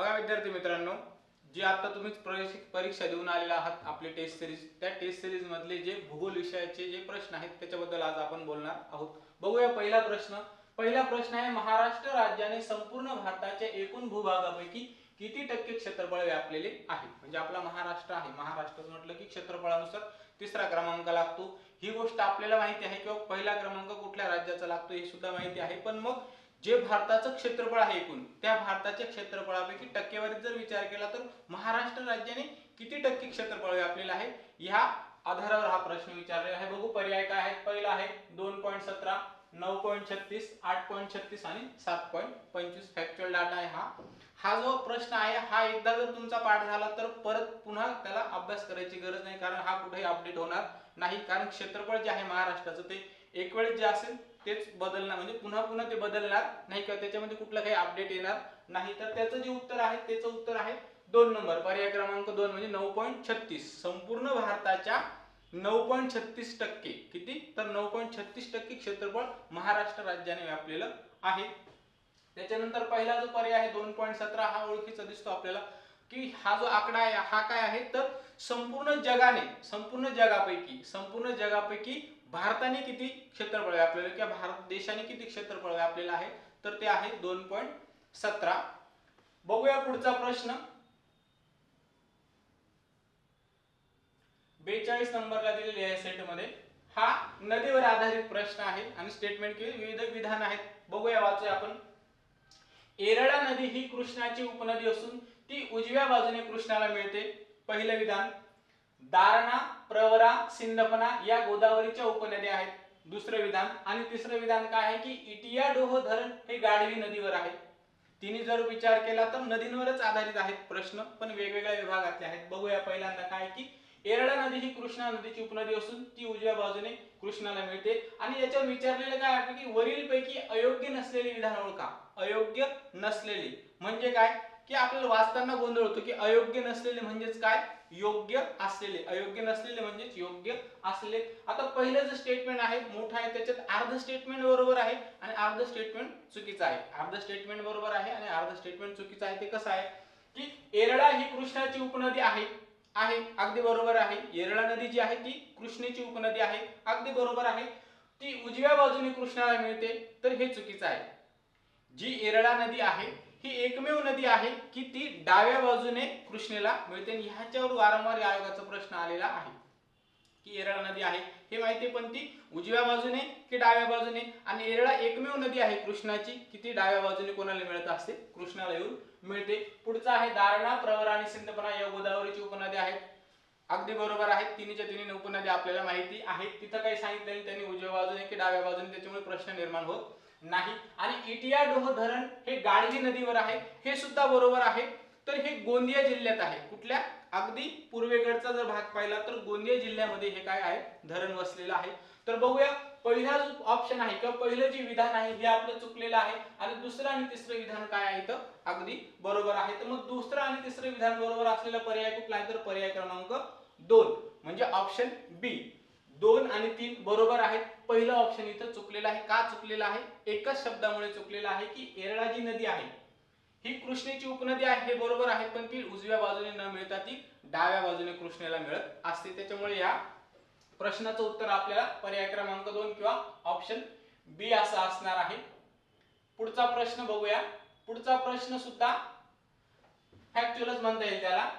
बघा विद्यार्थी मित्रांनो जी आता तुम्ही परीक्षा देऊन आलेला आहात आपली टेस्ट सिरीज त्या टेस्ट सिरीज मधले जे भूगोल विषयाचे जे प्रश्न आहेत त्याच्याबद्दल आज आपण बोलणार आहोत. बघूया पहिला प्रश्न. पहिला प्रश्न आहे महाराष्ट्र राज्याने संपूर्ण भारताच्या एकूण भूभागापैकी किती टक्के क्षेत्रफळ व्यापलेले आहे? म्हणजे आपला महाराष्ट्र आहे. महाराष्ट्र म्हटलं की क्षेत्रफळानुसार तिसरा क्रमांक लागतो. ही गोष्ट आपल्याला माहिती आहे किंवा पहिला क्रमांक कुठल्या राज्याचा लागतो हे सुद्धा माहिती आहे. पण मग जे भारताचं क्षेत्रफळ आहे एकूण त्या भारताच्या क्षेत्रफळापैकी टक्केवारीत जर विचार केला तर महाराष्ट्र राज्याने किती टक्के क्षेत्रफळ व्यापलेलं आहे? ह्या आधारावर हा प्रश्न विचारलेला आहे. बघू पर्याय काय आहेत? पहिला आहे दोन पॉईंट सतरा नऊ पॉईंट छत्तीस आठ पॉईंट छत्तीस आणि सात पॉईंट पंचवीस. फॅक्च्युअल डाटा आहे हा. हा जो प्रश्न आहे हा एकदा जर तुमचा पाठ झाला तर परत पुन्हा त्याला अभ्यास करायची गरज नाही कारण हा कुठेही अपडेट होणार नाही. कारण क्षेत्रफळ जे आहे महाराष्ट्राचं ते एक वेळेस जे असेल तेच बदलणार म्हणजे पुन्हा पुन्हा ते बदलणार नाही किंवा त्याच्यामध्ये कुठलं काही अपडेट येणार नाही. तर त्याचं जे उत्तर आहे त्याचं उत्तर आहे दोन नंबर. पर्याय क्रमांक दोन म्हणजे नऊ पॉईंट छत्तीस. संपूर्ण भारताच्या नऊ पॉईंट छत्तीस टक्के. किती? तर नऊ पॉईंट छत्तीस टक्के क्षेत्रफळ महाराष्ट्र राज्याने व्यापलेलं आहे. त्याच्यानंतर पहिला जो पर्याय आहे दोन पॉईंट सतरा हा ओळखीचा दिसतो आपल्याला. की हा जो आकडा आहे हा काय आहे? तर संपूर्ण जगाने संपूर्ण जगापैकी संपूर्ण जगापैकी भारताने किती क्षेत्रफळ व्यापलेलं किंवा भारत देशाने किती क्षेत्रफळ व्यापलेलं आहे? तर ते आहे दोन पॉईंट सतरा. बघूया पुढचा प्रश्न. बेचाळीस नंबरला दिलेले आहे सेटमध्ये हा नदीवर आधारित प्रश्न आहे आणि स्टेटमेंट किंवा विविध विधान आहेत. बघूया वाचूया आपण. एरळा नदी ही कृष्णाची उपनदी असून ती उजव्या बाजूने कृष्णाला मिळते. पहिलं विधान. दारणा प्रवरा सिंदपना या गोदावरीच्या उपनद्या आहेत. दुसरं विधान आणि तिसरं विधान काय आहे की इटिया डोह धरण हे गाढवी नदीवर आहे. तिने जर विचार केला तर नदींवरच आधारित आहेत प्रश्न पण वेगवेगळ्या विभागातले आहेत. बघूया पहिल्यांदा काय की एरडा नदी ही कृष्णा नदीची उपनदी असून ती उजव्या बाजूने कृष्णाला मिळते. आणि याच्यावर विचारलेलं काय आहे की वरील पैकी अयोग्य नसलेली विधान ओळखा अयोग्य नसलेली. म्हणजे काय? की आपल्याला वाचताना गोंधळ होतो की अयोग्य नसलेले म्हणजेच काय? योग्य असलेले. अयोग्य नसलेले म्हणजेच योग्य असलेले. आता पहिलं जे स्टेटमेंट आहे मोठं आहे त्याच्यात अर्ध स्टेटमेंट बरोबर आहे आणि अर्ध स्टेटमेंट चुकीचं आहे. अर्ध स्टेटमेंट बरोबर आहे आणि अर्ध स्टेटमेंट चुकीचं आहे. ते कसं आहे? की एरडा ही कृष्णाची उपनदी आहे. आहे. अगदी बरोबर आहे. येरळा नदी जी आहे ती कृष्णेची उपनदी आहे. अगदी बरोबर आहे. ती उजव्या बाजूने कृष्णाला मिळते. तर हे चुकीचं आहे. जी येरळा नदी आहे ही एकमेव नदी आहे की ती डाव्या बाजूने कृष्णेला मिळते आणि ह्याच्यावर वारंवार आयोगाचा प्रश्न आलेला आहे. की येरळा नदी आहे हे माहिती पण ती उजव्या बाजूने की डाव्या बाजूने? आणि येरळा एकमेव नदी आहे कृष्णाची की ती डाव्या बाजूने कोणाला मिळत असते? कृष्णाला येऊन मिळते. पुढचा आहे दारणा प्रवरा आणि सिंधपणा या गोदावरीची उपनदी आहेत. अगदी बरोबर आहेत. तिन्हीच्या तिन्ही उपनद्या आपल्याला माहिती आहेत. तिथं काही सांगितलं त्यांनी उजव्या बाजूने की डाव्या बाजूने त्याच्यामुळे प्रश्न निर्माण होत नाही. आणि इटिया डोह धरण हे गाडगी नदीवर आहे. हे सुद्धा बरोबर आहे. तर हे गोंदिया जिल्ह्यात आहे. कुठल्या? अगदी पूर्वेकडचा जर भाग पाहिला तर गोंदिया जिल्ह्यामध्ये हे काय आहे? धरण वसलेलं आहे. तर बघूया पहिला जो ऑप्शन आहे किंवा पहिलं जे विधान आहे हे आपलं चुकलेलं आहे. आणि दुसरं आणि तिसरं विधान काय आहे तर अगदी बरोबर आहे. तर मग दुसरं आणि तिसरं विधान बरोबर असलेला पर्याय कुठला आहे? तर पर्याय क्रमांक दोन. म्हणजे ऑप्शन बी दोन आणि तीन बरोबर आहेत. पहिलं ऑप्शन इथं चुकलेलं आहे. का चुकलेलं आहे? एकच शब्दामुळे चुकलेलं आहे की एरळा जी नदी आहे. ही कृष्णेची उपनदी आहे. हे बरोबर आहे पण ती उजव्या बाजूने न मिळता ती डाव्या बाजूने कृष्णेला मिळत असते. त्याच्यामुळे या प्रश्नाचं उत्तर आपल्याला पर्याय क्रमांक दोन किंवा ऑप्शन बी असं असणार आहे. पुढचा प्रश्न बघूया. पुढचा प्रश्न सुद्धा फॅक्च्युअलच म्हणता येईल त्याला.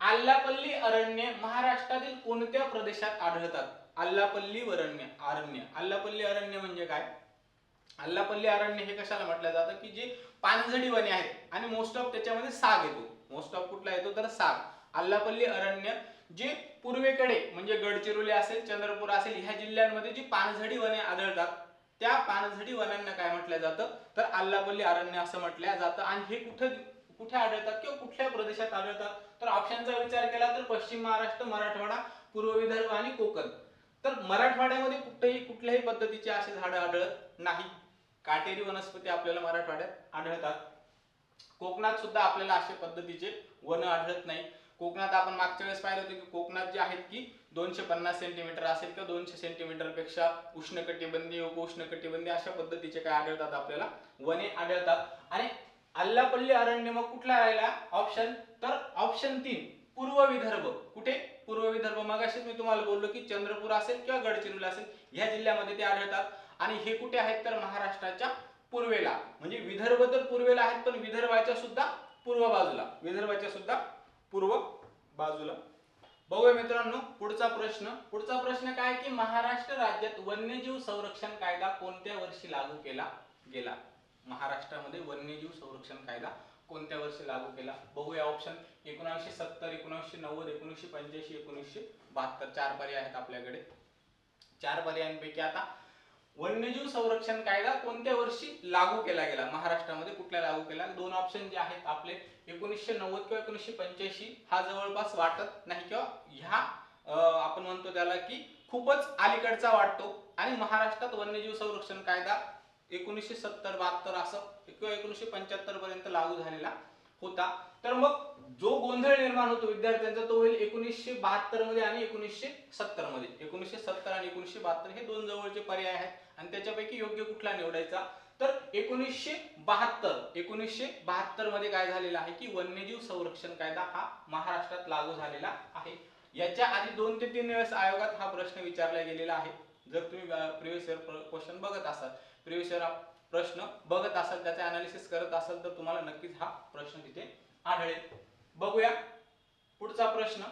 आल्लापल्ली अरण्य महाराष्ट्रातील कोणत्या प्रदेशात आढळतात? अल्लापल्ली अरण्य अरण्य अल्लापल्ली अरण्य म्हणजे काय? अल्लापल्ली अरण्य हे कशाला म्हटलं जातं की जे पानझडी वने आहेत आणि मोस्ट ऑफ त्याच्यामध्ये साग येतो. मोस्ट ऑफ कुठला येतो? तर साग. अल्लापल्ली अरण्य जे पूर्वेकडे म्हणजे गडचिरोली असेल चंद्रपूर असेल ह्या जिल्ह्यांमध्ये जी पानझडी वने आढळतात त्या पानझडी वनांना काय म्हटलं जातं? तर अल्लापल्ली अरण्य असं म्हटलं जातं. आणि हे कुठं कुठे आढळतात किंवा कुठल्या प्रदेशात आढळतात? तर ऑप्शनचा विचार केला तर पश्चिम महाराष्ट्र मराठवाडा पूर्व विदर्भ आणि कोकण. तर मराठवाड्यामध्ये कुठेही कुठल्याही पद्धतीचे असे झाडं आढळत नाही. काटेरी वनस्पती आपल्याला मराठवाड्यात आढळतात. कोकणात सुद्धा आपल्याला अशा पद्धतीचे वन आढळत नाही. कोकणात आपण मागच्या वेळेस पाहिलं होतं की कोकणात जे आहेत की दोनशे पन्नास सेंटीमीटर असेल किंवा दोनशे सेंटीमीटरपेक्षा उष्णकटिबंधीय उपोष्णकटिबंधीय अशा पद्धतीचे काय आढळतात आपल्याला? वने आढळतात. आणि अल्लापल्ली अरण्य मग कुठला राहिला? ऑप्शन तर ऑप्शन तीन पूर्व विदर्भ. कुठे? पूर्व विदर्भ मागाशीच मी तुम्हाला बोललो की चंद्रपूर असेल किंवा गडचिरोली असेल ह्या जिल्ह्यामध्ये ते आढळतात. आणि हे कुठे आहेत तर महाराष्ट्राच्या पूर्वेला. म्हणजे विदर्भ तर पूर्वेला आहेत पण विदर्भाच्या सुद्धा पूर्व बाजूला. विदर्भाच्या सुद्धा पूर्व बाजूला. बघूया मित्रांनो पुढचा प्रश्न. पुढचा प्रश्न काय की महाराष्ट्र राज्यात वन्यजीव संरक्षण कायदा कोणत्या वर्षी लागू केला गेला? महाराष्ट्रामध्ये वन्यजीव संरक्षण कायदा कोणत्या वर्षी लागू केला? बघूया ऑप्शन एकोणीसशे सत्तर एकोणीसशे नव्वद एकोणीसशे पंच्याऐंशी एकोणीसशे बहात्तर. चार पर्याय आहेत आपल्याकडे. चार पर्यायांपैकी आता वन्यजीव संरक्षण कायदा कोणत्या वर्षी लागू केला गेला? महाराष्ट्रामध्ये कुठल्या लागू केला? दोन ऑप्शन जे आहेत आपले एकोणीसशे नव्वद किंवा एकोणीसशे पंच्याऐंशी हा जवळपास वाटत नाही किंवा ह्या आपण म्हणतो त्याला की खूपच अलीकडचा वाटतो. आणि महाराष्ट्रात वन्यजीव संरक्षण कायदा एकोणीसशे सत्तर बहात्तर असं किंवा एकोणीसशे पंच्याहत्तर पर्यंत लागू झालेला होता. तर मग जो गोंधळ निर्माण होतो विद्यार्थ्यांचा तो होईल एकोणीसशे बहात्तरमध्ये आणि एकोणीसशे सत्तरमध्ये एकोणीसशे सत्तर आणि एकोणीसशे बहात्तर हे दोन जवळचे पर्याय आहेत आणि त्याच्यापैकी योग्य कुठला निवडायचा? तर एकोणीसशे बहात्तर एकोणीसशे बहात्तरमध्ये काय झालेलं आहे की वन्यजीव संरक्षण कायदा हा महाराष्ट्रात लागू झालेला आहे. याच्या आधी दोन ते तीन वेळेस आयोगात हा प्रश्न विचारला गेलेला आहे. जर तुम्ही प्रिव्हियस इयर क्वेश्चन बघत असाल. प्रिव्हियस प्रश्न बघत असाल त्याचे अनालिसिस करत असाल तर तुम्हाला नक्कीच हा प्रश्न तिथे आढळेल. बघूया. पुढचा प्रश्न.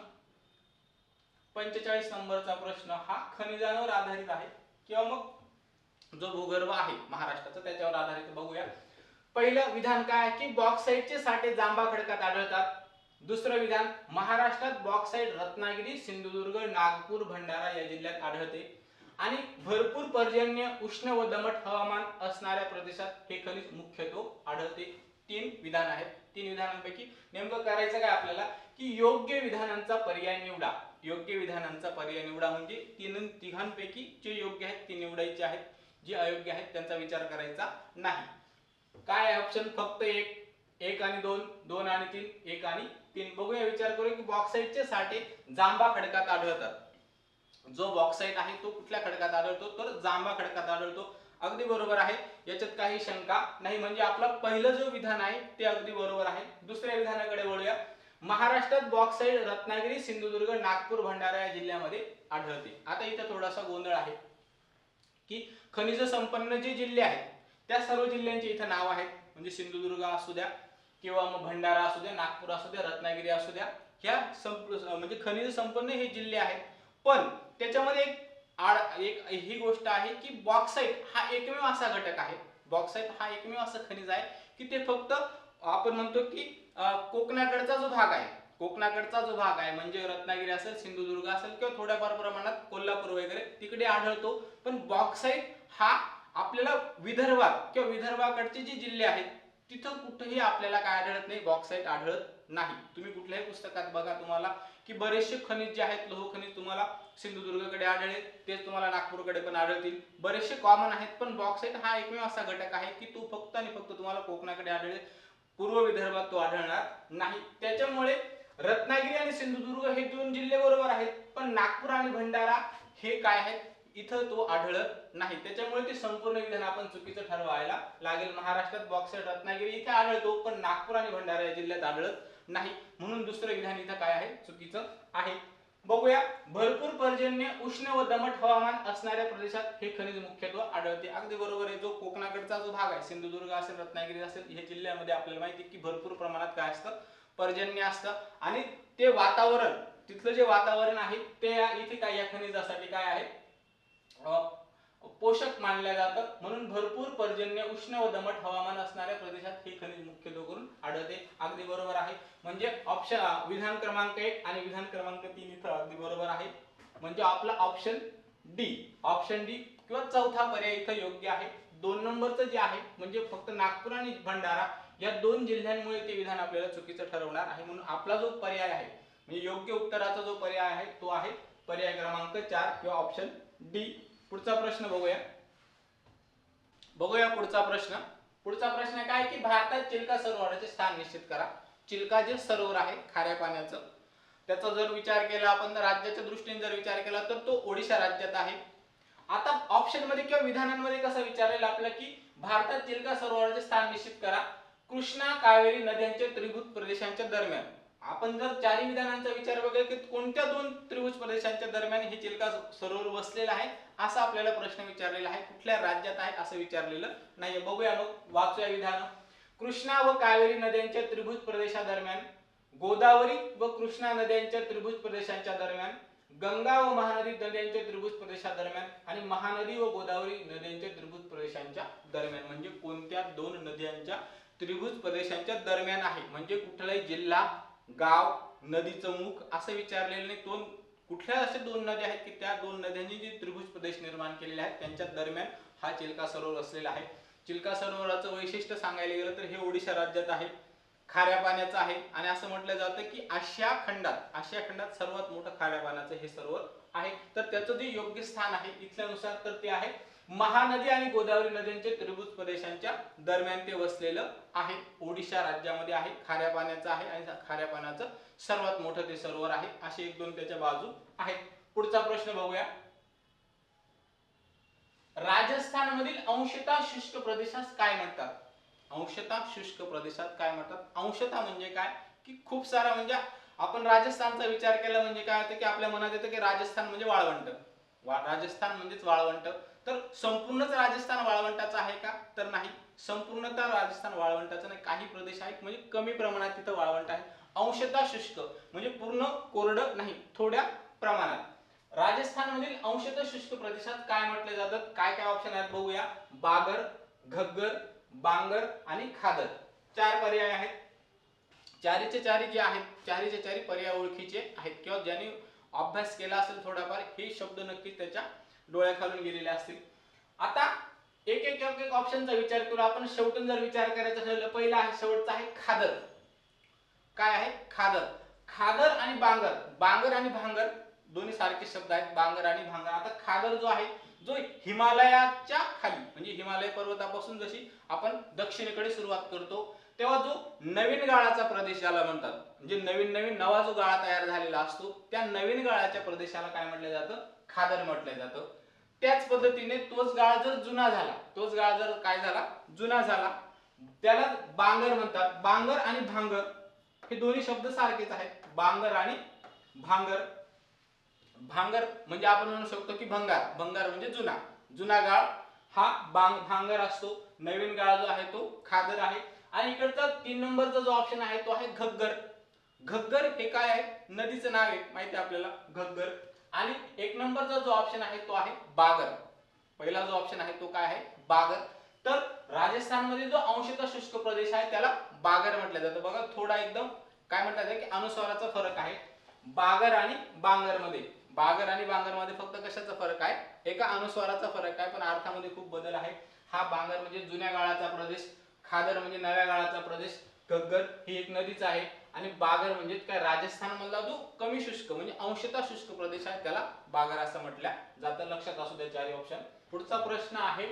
पंचेचाळीस नंबरचा प्रश्न. हा खनिजांवर आधारित आहे किंवा मग जो भूगर्भ आहे महाराष्ट्राचा त्याच्यावर आधारित बघूया. पहिलं विधान काय? आहे की बॉक्साईटचे साठे जांबा खडकात आढळतात. दुसरं विधान महाराष्ट्रात बॉक्साईट रत्नागिरी सिंधुदुर्ग नागपूर भंडारा या जिल्ह्यात आढळते. आणि भरपूर पर्जन्य उष्ण व दमट हवामान असणाऱ्या प्रदेशात हे खनिज मुख्यत्व आढळते. तीन विधान आहेत. तीन विधानांपैकी नेमकं करायचं काय आपल्याला? की योग्य विधानांचा पर्याय निवडा. योग्य विधानांचा पर्याय निवडा म्हणजे तीन तिघांपैकी जे योग्य आहेत ते निवडायचे आहेत. जे अयोग्य आहेत त्यांचा विचार करायचा नाही. काय ऑप्शन फक्त एक. एक आणि दोन. दोन आणि तीन. एक आणि तीन. बघूया विचार करू की बॉक्साईटचे साठे जांबा खडकात आढळतात. जो बॉक्साईट आहे तो कुठल्या खडकात आढळतो? तर जांभा खडकात आढळतो. अगदी बरोबर आहे. याच्यात काही शंका नाही. म्हणजे आपला पहिलं जो विधान आहे ते अगदी बरोबर आहे. दुसऱ्या विधानाकडे वळूया. महाराष्ट्रात बॉक्साईट रत्नागिरी सिंधुदुर्ग नागपूर भंडारा या जिल्ह्यामध्ये आढळते. आता इथं थोडासा गोंधळ आहे. की खनिज संपन्न जे जिल्हे आहेत त्या सर्व जिल्ह्यांचे इथं नाव आहेत. म्हणजे सिंधुदुर्ग असू द्या किंवा मग भंडारा असू द्या नागपूर असू द्या रत्नागिरी असू द्या ह्या संप म्हणजे खनिज संपन्न हे जिल्हे आहेत. पण त्याच्यामध्ये एक आड एक ही गोष्ट आहे की बॉक्साईट हा एकमेव असा घटक आहे. बॉक्साईट हा एकमेव असं खनिज आहे की ते फक्त आपण म्हणतो की कोकणाकडचा जो भाग आहे कोकणाकडचा जो भाग आहे म्हणजे रत्नागिरी असेल सिंधुदुर्ग असेल किंवा थोड्याफार प्रमाणात कोल्हापूर वगैरे तिकडे आढळतो. पण बॉक्साईट हा आपल्याला विदर्भात किंवा विदर्भाकडचे जे जिल्हे आहेत तिथं कुठंही आपल्याला काय आढळत नाही. बॉक्साईट आढळत नाही. तुम्ही कुठल्याही पुस्तकात बघा तुम्हाला की बरेचसे खनिज जे आहेत लोह खनिज तुम्हाला सिंधुदुर्गकडे आढळले तेच तुम्हाला नागपूरकडे पण आढळतील. बरेचसे कॉमन आहेत पण बॉक्साईट हा एकमेव असा घटक आहे की तो फक्त आणि फक्त तुम्हाला कोकणाकडे आढळेल. पूर्व विदर्भात तो आढळणार नाही. त्याच्यामुळे रत्नागिरी आणि सिंधुदुर्ग हे दोन जिल्हे बरोबर आहेत पण नागपूर आणि भंडारा हे काय आहेत इथं तो आढळत नाही. त्याच्यामुळे ते संपूर्ण विधान आपण चुकीचं ठरवायला लागेल. महाराष्ट्रात बॉक्साईट रत्नागिरी इथे आढळतो पण नागपूर आणि भंडारा या जिल्ह्यात आढळत नाही. म्हणून दुसरं विधान इथं काय आहे? चुकीचं आहे. बघूया. भरपूर पर्जन्य उष्ण व दमट हवामान असणाऱ्या प्रदेशात हे खनिज मुख्यत्व आढळते. अगदी बरोबर आहे. जो कोकणाकडचा जो भाग आहे सिंधुदुर्ग असेल रत्नागिरी असेल हे जिल्ह्यामध्ये आपल्याला माहिती आहे की भरपूर प्रमाणात काय असतं? पर्जन्य असतं. आणि ते वातावरण तिथलं जे वातावरण आहे ते इथे काय या खनिजासाठी काय आहे? अं, पोषक मानल्या जातं म्हणून भरपूर पर्जन्य उष्ण व दमट हवामान असणाऱ्या प्रदेशात हे खनिज मुख्यत्वे करून आढळते. अगदी बरोबर आहे. म्हणजे ऑप्शन विधान क्रमांक एक आणि विधान क्रमांक तीन इथं अगदी बरोबर आहे. म्हणजे आपला ऑप्शन डी ऑप्शन डी किंवा चौथा पर्याय इथं योग्य आहे. दोन नंबरचं जे आहे म्हणजे फक्त नागपूर आणि भंडारा या दोन जिल्ह्यांमुळे ते विधान आपल्याला चुकीचं ठरवणार आहे. म्हणून आपला जो पर्याय आहे म्हणजे योग्य उत्तराचा जो पर्याय आहे तो आहे पर्याय क्रमांक चार किंवा ऑप्शन डी पुढचा प्रश्न बघूया. बघूया पुढचा प्रश्न. पुढचा प्रश्न काय की भारतात चिल्का सरोवराचे स्थान निश्चित करा. चिल्का जे सरोवर आहे खाऱ्या पाण्याचं. त्याचा जर विचार केला आपण तर राज्याच्या दृष्टीने जर विचार केला तर तो ओडिशा राज्यात आहे. आता ऑप्शनमध्ये किंवा विधानांमध्ये कसं विचारेल आपलं की भारतात चिल्का सरोवराचे स्थान निश्चित करा. कृष्णा कावेरी नद्यांच्या त्रिभुज प्रदेशांच्या दरम्यान. आपण जर चारी विधानांचा विचार बघाल की कोणत्या दोन त्रिभुज प्रदेशांच्या दरम्यान हे चिल्का सरोवर वसलेलं आहे असा आपल्याला प्रश्न विचारलेला आहे कुठल्या राज्यात आहे असं विचारलेलं नाहीये. बघूया मग वाचूया विधान. कृष्णा व कावेरी नद्यांच्या त्रिभुज प्रदेशादरम्यान गोदावरी व कृष्णा नद्यांच्या त्रिभुज प्रदेशांच्या दरम्यान गंगा व महानदी नद्यांच्या त्रिभुज प्रदेशादरम्यान आणि महानदी व गोदावरी नद्यांच्या त्रिभुज प्रदेशांच्या दरम्यान. म्हणजे कोणत्या दोन नद्यांच्या त्रिभुज प्रदेशांच्या दरम्यान आहे? म्हणजे कुठलाही जिल्हा गाव नदीचं मुख असं विचारलेलं नाही. दोन कुठल्या असे दोन नद्या आहेत की त्या दोन नद्यांनी जे त्रिभुज प्रदेश निर्माण केलेले आहेत त्यांच्या दरम्यान हा चिल्का सरोवर असलेला आहे. चिल्का सरोवराचं वैशिष्ट्य सांगायला गेलं तर हे ओडिशा राज्यात आहे खाऱ्या पाण्याचं आहे आणि असं म्हटलं जातं की आशिया खंडात आशिया खंडात सर्वात मोठं खाऱ्या पाण्याचं हे सरोवर आहे. तर त्याचं जे योग्य स्थान आहे इथल्यानुसार तर ते आहे महानदी आणि गोदावरी नद्यांचे त्रिभुज प्रदेशांच्या दरम्यान ते वसलेलं आहे. ओडिशा राज्यामध्ये आहे खाऱ्या पाण्याचं आहे आणि खाऱ्या पाण्याचं सर्वात मोठं ते सरोवर आहे. असे एक दोन त्याच्या बाजू आहेत. पुढचा प्रश्न बघूया. राजस्थानमधील अंशता शुष्क प्रदेशास काय म्हणतात? अंशता शुष्क प्रदेशात काय म्हणतात? अंशता म्हणजे काय? की खूप सारा म्हणजे आपण राजस्थानचा विचार केला म्हणजे काय होतं की आपल्या मनात येतं की राजस्थान म्हणजे वाळवंट. राजस्थान म्हणजेच वाळवंट. तर संपूर्णच राजस्थान वाळवंटाचं आहे का? तर नाही. संपूर्णतः राजस्थान वाळवंटाचं नाही. काही प्रदेश आहेत म्हणजे कमी प्रमाणात तिथं वाळवंट आहे. अंशतः शुष्क म्हणजे पूर्ण कोरडं नाही थोड्या प्रमाणात. राजस्थानमधील अंशतः शुष्क प्रदेशात काय म्हटले जातात काय काय ऑप्शन आहेत बघूया. बागर घग्गर बांगर आणि खादर चार पर्याय आहेत. चारीचे चारी जे आहेत चारीचे चारी पर्याय ओळखीचे आहेत. किंवा ज्यांनी अभ्यास केला असेल थोडाफार हे शब्द नक्कीच त्याच्या डोळ्याखालून गेलेले असतील. आता एक एक एक एक ऑप्शनचा विचार करू. आपण शेवटून जर विचार करायचा ठरलं पहिला आहे शेवटचा आहे खादर. काय आहे? खादर. खादर आणि बांगर. बांगर आणि भांगर दोन्ही सारखे शब्द आहेत. बांगर आणि भांगर. आता खादर जो आहे जो हिमालयाच्या खाली म्हणजे हिमालय पर्वतापासून जशी आपण दक्षिणेकडे सुरुवात करतो तेव्हा जो नवीन गाळाचा प्रदेश ज्याला म्हणतात म्हणजे नवीन नवीन नवा जो गाळा तयार झालेला असतो त्या नवीन गाळाच्या प्रदेशाला काय म्हटलं जातं? खादर म्हटलं जातं. त्याच पद्धतीने तोच गाळा जर जुना झाला तोच गाळा जर काय झाला? जुना झाला. त्याला बांगर म्हणतात. बांगर आणि भांगर हे दोन्ही शब्द सारखेच आहेत. बांगर आणि भांगर. भांगर म्हणजे आपण म्हणू शकतो की भंगार. भंगार म्हणजे जुना. जुना गाळ हा बांग भांगर असतो. नवीन गाळ जो आहे तो खादर आहे. आणि इकडचा तीन नंबरचा जो ऑप्शन आहे तो आहे घग्गर. घग्गर हे काय आहे? नदीचं नाव आहे. माहिती आहे आपल्याला? घग्गर. आणि एक नंबरचा जो ऑप्शन आहे तो आहे बागर. पहिला जो ऑप्शन आहे तो काय आहे? बागर. तर राजस्थानमध्ये जो अंशतः शुष्क प्रदेश आहे त्याला बागर म्हटलं जातं. बघा थोडा एकदम काय म्हणतात की अनुस्वाराचा फरक आहे. बागर आणि बांगरमध्ये बागर आणि बांगरमध्ये फक्त कशाचा फरक आहे? एका अनुस्वाराचा फरक आहे पण अर्थामध्ये खूप बदल आहे. हा बांगर म्हणजे जुन्या गाळाचा प्रदेश खादर म्हणजे नव्या गाळाचा प्रदेश गग्गर ही एक नदीच आहे. आणि बागर म्हणजे काय? राजस्थान मधला जो कमी शुष्क म्हणजे अंशतः शुष्क प्रदेश आहे त्याला बागर असं म्हटलं जातं. लक्षात असू द्या चारी ऑप्शन पुढचा प्रश्न आहे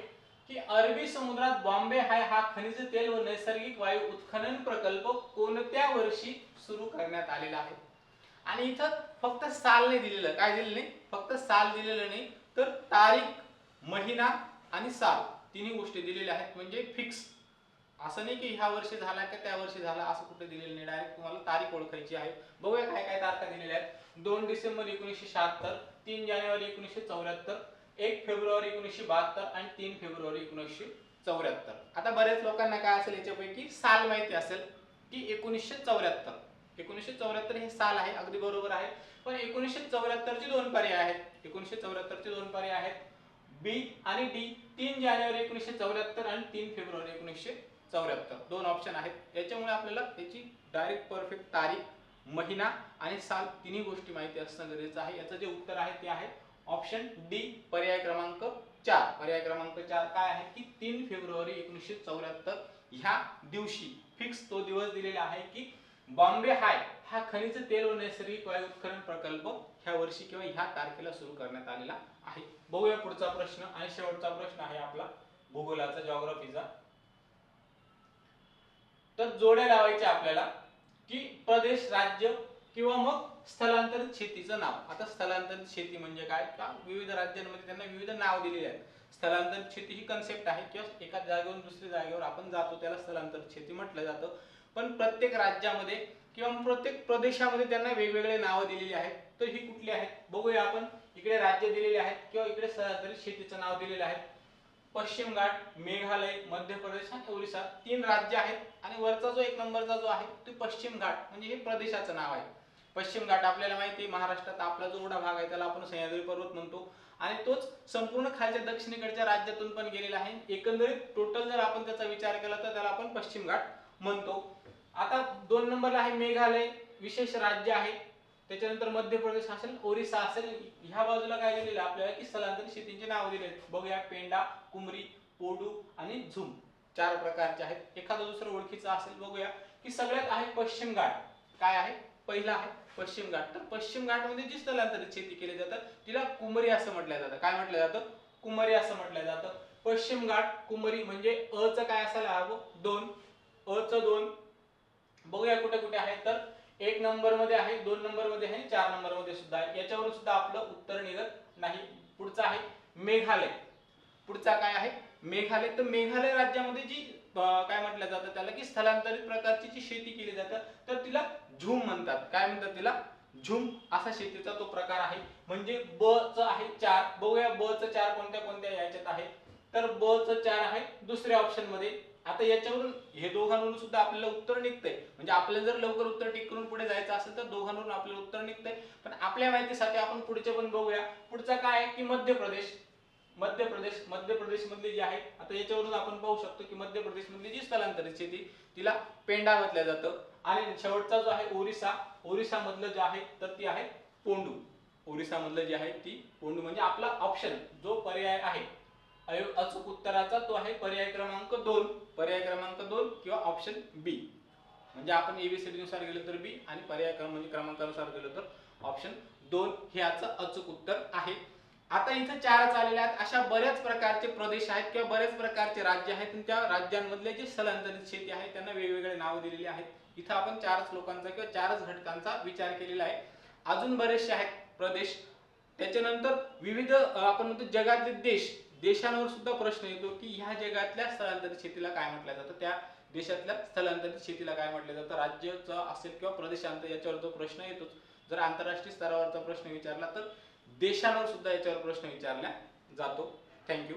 की अरबी समुद्रात बॉम्बे हाय हा खनिज तेल व नैसर्गिक वायू उत्खनन प्रकल्प कोणत्या वर्षी सुरू करण्यात आलेला आहे? आणि इथं फक्त साल नाही दिलेलं. काय दिलेलं नाही? फक्त साल दिलेलं नाही तर तारीख महिना आणि साल तिन्ही गोष्टी दिलेल्या आहेत. म्हणजे फिक्स असं नाही की ह्या वर्षी झाला का त्या वर्षी झाला असं कुठे दिलेलं नाही. डायरेक्ट तुम्हाला तारीख ओळखायची आहे. बघूया काय काय तारखा दिलेल्या आहेत. दोन डिसेंबर एकोणीसशे शहात्तर तीन जानेवारी एकोणीसशे चौऱ्याहत्तर एक फेब्रुवारी एकोणीसशे बहात्तर आणि तीन फेब्रुवारी एकोणीसशे चौऱ्याहत्तर. आता बऱ्याच लोकांना काय असेल याच्यापैकी? साल माहिती असेल की एकोणीसशे चौऱ्याहत्तर. एकोणीसशे चौऱ्याहत्तर हे साल आहे अगदी बरोबर आहे. पण एकोणीसशे चौऱ्याहत्तरचे दोन पर्याय आहेत. एकोणीसशे चौऱ्याहत्तरचे दोन पर्याय आहेत. बी आणि डी तीन जानेवारी एकोणीसशे चौऱ्याहत्तर आणि तीन फेब्रुवारी एकोणीसशे चौऱ्याहत्तर. दोन ऑप्शन आहेत. याच्यामुळे आपल्याला त्याची डायरेक्ट परफेक्ट तारीख महिना आणि साल तिन्ही गोष्टी माहिती असणं गरजेचं आहे. याचं जे उत्तर आहे ते आहे ऑप्शन डी पर्याय क्रमांक चार. पर्याय क्रमांक चार काय आहे की तीन फेब्रुवारी एकोणीसशे चौऱ्याहत्तर ह्या दिवशी फिक्स तो दिवस दिलेला आहे की बॉम्बे हाय हा खनिज तेल व नैसर्गिक वायू उत्खनन प्रकल्प ह्या वर्षी किंवा ह्या तारखेला सुरू करण्यात आलेला आहे. बघूया पुढचा प्रश्न आणि शेवटचा प्रश्न आहे आपला भूगोलाचा जॉग्राफीचा तर जोड्या लावायचे आपल्याला की प्रदेश राज्य किंवा मग स्थलांतरित शेतीचं नाव. आता स्थलांतरित शेती म्हणजे काय? का? विविध राज्यांमध्ये त्यांना विविध नाव दिलेले आहेत. स्थलांतरित शेती ही कन्सेप्ट आहे किंवा एका जागेवरून दुसऱ्या जागेवर आपण जातो त्याला स्थलांतरित शेती म्हटलं जातं. पण प्रत्येक राज्यामध्ये किंवा प्रत्येक प्रदेशामध्ये त्यांना वेगवेगळे नावं दिलेली आहेत. तर ही कुठली आहेत? बघूया आपण. इकडे राज्य दिलेले आहेत किंवा इकडे स्थलांतरित शेतीचं नाव दिलेलं आहे. पश्चिम घाट मेघालय मध्य प्रदेश आणि ओरिसा. तीन राज्य आहेत आणि वरचा जो एक नंबरचा जो आहे तो पश्चिम घाट. म्हणजे हे प्रदेशाचं नाव आहे. पश्चिम घाट आपल्याला माहिती आहे महाराष्ट्रात आपला जो एवढा भाग आहे त्याला आपण सह्याद्री पर्वत म्हणतो. आणि तोच संपूर्ण खालच्या दक्षिणेकडच्या राज्यातून पण गेलेला आहे. एकंदरीत टोटल जर आपण त्याचा विचार केला तर त्याला आपण पश्चिम घाट म्हणतो. आता दोन नंबरला आहे मेघालय विशेष राज्य आहे. त्याच्यानंतर मध्य प्रदेश असेल ओरिसा असेल ह्या बाजूला काय दिलेलं आपल्याला की स्थलांतरित शेतींचे नाव दिले आहेत. बघूया पेंडा कुमरी पोडू आणि झुम. चार प्रकारचे आहेत. एखादं दुसरं ओळखीचं असेल बघूया. की सगळ्यात आहे पश्चिम घाट. काय आहे? पहिला आहे पश्चिम घाट. तर पश्चिम घाटमध्ये जी स्थलांतरित शेती केली जातात तिला कुमरी असं म्हटलं जातं. काय म्हटलं जातं? कुमरी असं म्हटलं जातं. पश्चिम घाट कुमरी म्हणजे अ च काय असायला हवं? दोन. अ च दोन. बघूया कुठे कुठे आहे. तर एक नंबरमध्ये आहे दोन नंबरमध्ये आहे चार नंबरमध्ये सुद्धा आहे. याच्यावरून सुद्धा आपलं उत्तर निघत नाही. पुढचं आहे मेघालय. पुढचा काय आहे? मेघालय. तर मेघालय राज्यामध्ये जी काय म्हटलं जातं त्याला की स्थलांतरित प्रकारची जी शेती केली जातं तर तिला झूम म्हणतात. काय म्हणतात तिला? झूम असा शेतीचा तो प्रकार आहे. म्हणजे ब च आहे चार. बघूया ब च चार कोणत्या कोणत्या याच्यात आहे. तर ब च चार आहे दुसऱ्या ऑप्शनमध्ये. आता याच्यावरून हे दोघांवरून सुद्धा आपल्याला उत्तर निघतंय. म्हणजे आपल्याला जर लवकर उत्तर टिक करून पुढे जायचं असेल तर दोघांवरून आपल्याला उत्तर निघतंय. पण आपल्या माहितीसाठी आपण पुढचे पण बघूया. पुढचा काय आहे की मध्य प्रदेश. मध्य प्रदेश मध्य प्रदेश मधली जी आहे आता याच्यावरून आपण पाहू शकतो की मध्य प्रदेश मधली जी स्थलांतरित शेती तिला पेंडा म्हटलं जातं. आणि शेवटचा जो आहे ओरिसा ओरिसा मधलं जे आहे तर ती आहे पोंडू. ओरिसा मधलं जे आहे ती पोंडू. म्हणजे आपला ऑप्शन जो पर्याय आहे. अयो- अचूक उत्तराचा तो आहे पर्याय क्रमांक दोन. पर्याय क्रमांक दोन किंवा ऑप्शन बी म्हणजे आपण एबीसीडी नुसार गेलो तर बी आणि पर्याय क्रम म्हणजे क्रमांकानुसार गेलो तर ऑप्शन दोन. हे याचं अचूक उत्तर आहे. आता इथं चारच आलेल्या आहेत. अशा बऱ्याच प्रकारचे प्रदेश आहेत किंवा बऱ्याच प्रकारचे राज्य आहेत. त्या राज्यांमधले जे स्थलांतरित शेती आहे त्यांना वेगवेगळे नावं दिलेली आहेत. इथं आपण चारच लोकांचा किंवा चारच घटकांचा विचार केलेला आहे. अजून बरेचसे आहेत प्रदेश. त्याच्यानंतर विविध आपण म्हणतो जगातले देश देशांवर सुद्धा प्रश्न येतो की ह्या जगातल्या स्थलांतरित शेतीला काय म्हटलं जातं? त्या देशातल्या स्थलांतरित शेतीला काय म्हटलं जातं? राज्याचा असेल किंवा प्रदेशांत याच्यावर तो प्रश्न येतोच. जर आंतरराष्ट्रीय स्तरावरचा प्रश्न विचारला तर देशांवर सुद्धा याच्यावर प्रश्न विचारला जातो. थँक्यू